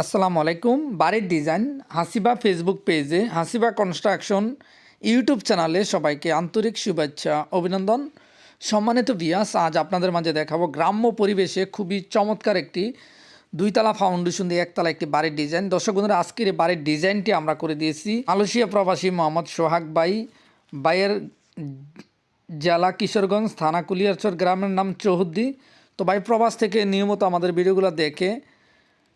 আসসালামু আলাইকুম। বাড়ির ডিজাইন, হাসিবা ফেসবুক পেজে হাসিবা কনস্ট্রাকশন ইউটিউব চ্যানেলে সবাইকে আন্তরিক শুভেচ্ছা, অভিনন্দন। সম্মানিত বিয়াস আজ আপনাদের মাঝে দেখাবো গ্রাম্য পরিবেশে খুবই চমৎকার একটি দুইতলা ফাউন্ডেশন দিয়ে একতলা একটি বাড়ির ডিজাইন। দর্শক বন্ধুরা, আজকের এই বাড়ির ডিজাইনটি আমরা করে দিয়েছি। মালয়েশিয়া প্রবাসী মোহাম্মদ সোহাগ বাই বাইয়ের জেলা কিশোরগঞ্জ, থানা কুলিয়ারচর গ্রামের নাম চৌহদ্দি। তো ভাই, প্রবাস থেকে নিয়মিত আমাদের ভিডিওগুলো দেখে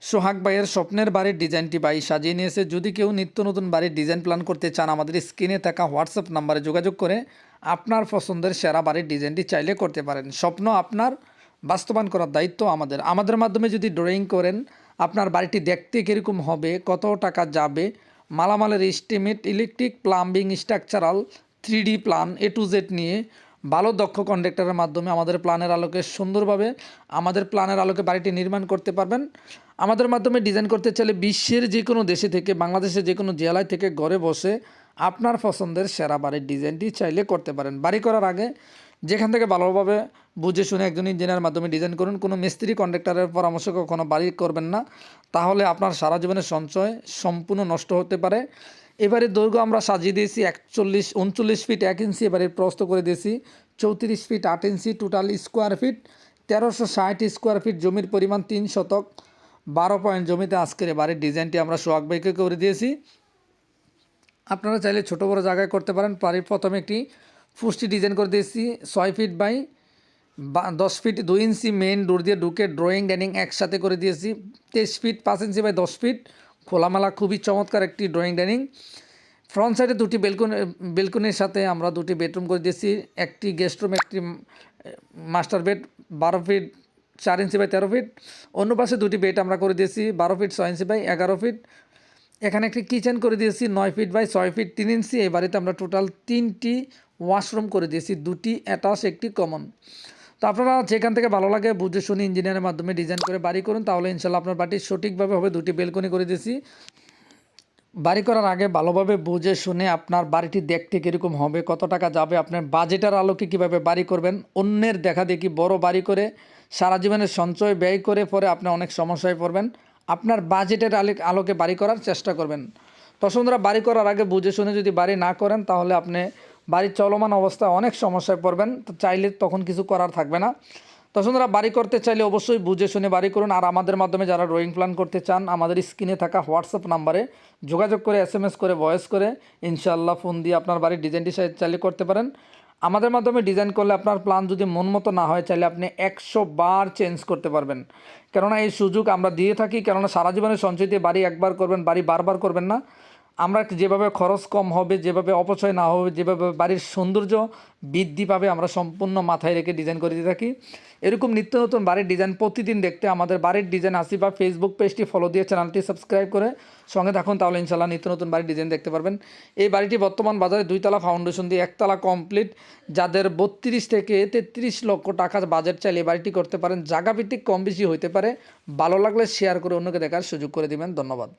সোহাগ ভাইয়ের স্বপ্নের বাড়ির ডিজাইনটি ভাই সাজিয়ে নিয়েছে। যদি কেউ নিত্য নতুন বাড়ির ডিজাইন প্ল্যান করতে চান, আমাদের স্ক্রিনে থাকা হোয়াটসঅ্যাপ নাম্বারে যোগাযোগ করে আপনার পছন্দের সেরা বাড়ির ডিজাইনটি চাইলে করতে পারেন। স্বপ্ন আপনার, বাস্তবায়ন করার দায়িত্ব আমাদের। আমাদের মাধ্যমে যদি ড্রয়িং করেন, আপনার বাড়িটি দেখতে কীরকম হবে, কত টাকা যাবে, মালামালের estimate electric plumbing structural three plan A to Z নিয়ে ভালো দক্ষ কন্ট্রাক্টরের মাধ্যমে আমাদের প্ল্যানের আলোকে সুন্দরভাবে আমাদের প্ল্যানের আলোকে বাড়িটি নির্মাণ করতে পারবেন। আমাদের মাধ্যমে ডিজাইন করতে চাইলে বিশ্বের যে কোনো দেশে থেকে, বাংলাদেশের যে কোনো জেলায় থেকে ঘরে বসে আপনার পছন্দের সেরা বাড়ির ডিজাইনটি চাইলে করতে পারেন। বাড়ি করার আগে যেখান থেকে ভালোভাবে বুঝে শুনে একজন ইঞ্জিনিয়ার মাধ্যমে ডিজাইন করুন। কোনো মিস্ত্রি কন্ট্রাক্টরের পরামর্শ কখনো বাড়ি করবেন না। তাহলে আপনার সারা জীবনের সঞ্চয় সম্পূর্ণ নষ্ট হতে পারে। এবারে দৈর্ঘ্য আমরা সাজিয়ে দিয়েছি একচল্লিশ, উনচল্লিশ ফিট এক ইঞ্চি এবারে প্রস্ত করে দিয়েছি। চৌত্রিশ ফিট আট ইঞ্চি টোটাল স্কোয়ার ফিট তেরোশো ষাট স্কোয়ার ফিট জমির পরিমাণ তিন শতক। বারো পয়েন্ট জমিতে আজকের এবারে ডিজাইনটি আমরা সোহাগ ভাইকে করে দিয়েছি। আপনারা চাইলে ছোটো বড়ো জায়গায় করতে পারেন। বাড়ির প্রথমে একটি ফুষ্টি ডিজাইন করে দিয়েছি। ছয় ফিট বাই দশ ফিট দুই ইঞ্চি মেন ডোর দিয়ে ঢুকে ড্রয়িং ডাইনিং একসাথে করে দিয়েছি। তেইশ ফিট পাঁচ ইঞ্চি বাই দশ ফিট খোলামেলা, খুবই চমৎকার একটি ড্রয়িং ডাইনিং ফ্রন্ট সাইডে দুটি বেলকনি বেলকনির সাথে আমরা দুটি বেডরুম করে দিয়েছি। একটি গেস্ট রুম একটি মাস্টার বেড বারো ফিট চার ইঞ্চি বাই তেরো ফিট অন্য পাশে দুটি বেড আমরা করে দিয়েছি, বারো ফিট ছয় ইঞ্চি বাই এগারো ফিট এখানে একটি কিচেন করে দিয়েছি, নয় ফিট বাই ছয় ফিট তিন ইঞ্চি এই বাড়িতে আমরা টোটাল তিনটি ওয়াশরুম করে দিয়েছি, দুটি অ্যাটাচ একটি কমন তো আপনারা যেখান থেকে ভালো লাগে বুঝে শুনে ইঞ্জিনিয়ারের মাধ্যমে ডিজাইন করে বাড়ি করুন, তাহলে ইনশাল্লাহ আপনার বাড়ি সঠিকভাবে হবে। দুটি বেলকনি করে দিয়েছি। বাড়ি করার আগে ভালোভাবে বুঝে শুনে আপনার বাড়িটি দেখতে কীরকম হবে, কত টাকা যাবে, আপনার বাজেটের আলোকে কীভাবে বাড়ি করবেন, অন্যের দেখা দেখি বড় বাড়ি করে সারা জীবনের সঞ্চয় ব্যয় করে পরে আপনি অনেক সমস্যায় পড়বেন। আপনার বাজেটের আলোকে আলোকে বাড়ি করার চেষ্টা করবেন। দর্শকরা বাড়ি করার আগে বুঝে শুনে যদি বাড়ি না করেন, তাহলে আপনি বাড়ির চলমান অবস্থায় অনেক সমস্যায় পড়বেন, তো চাইলে তখন কিছু করার থাকবে না। দর্শকরা বাড়ি করতে চাইলে অবশ্যই বুঝে শুনে বাড়ি করুন। আর আমাদের মাধ্যমে যারা ড্রয়িং প্ল্যান করতে চান, আমাদের স্ক্রিনে থাকা হোয়াটসঅ্যাপ নাম্বারে যোগাযোগ করে এস করে ভয়েস করে ইনশাল্লাহ ফোন দিয়ে আপনার বাড়ির ডিজাইনটি চাইলে করতে পারেন। আমাদের মাধ্যমে ডিজাইন করলে আপনার প্ল্যান যদি মন মতো না হয়, চাইলে আপনি একশো বার চেঞ্জ করতে পারবেন। কেননা এই সুযোগ আমরা দিয়ে থাকি, কেননা সারা জীবনের সঞ্চয় দিয়ে বাড়ি একবার করবেন, বাড়ি বারবার করবেন না। আমরা যেভাবে খরচ কম হবে, যেভাবে অপচয় না হবে, যেভাবে বাড়ির সৌন্দর্য বৃদ্ধি পাবে, আমরা সম্পূর্ণ মাথায় রেখে ডিজাইন করে দিয়ে থাকি। এরকম নিত্য নতুন বাড়ির ডিজাইন প্রতিদিন দেখতে আমাদের বাড়ির ডিজাইন আসি বা ফেসবুক পেজটি ফলো দিয়ে চ্যানেলটি সাবস্ক্রাইব করে সঙ্গে থাকুন, তাহলে ইনশাল্লাহ নিত্য নতুন বাড়ির ডিজাইন দেখতে পারবেন। এই বাড়িটি বর্তমান বাজারে দুইতলা ফাউন্ডেশন দিয়ে একতলা কমপ্লিট যাদের বত্রিশ থেকে তেত্রিশ লক্ষ টাকা বাজেট চাইলে এই বাড়িটি করতে পারেন। জায়গা ভিত্তিক কম বেশি হইতে পারে। ভালো লাগলে শেয়ার করে অন্যকে দেখার সুযোগ করে দিবেন। ধন্যবাদ।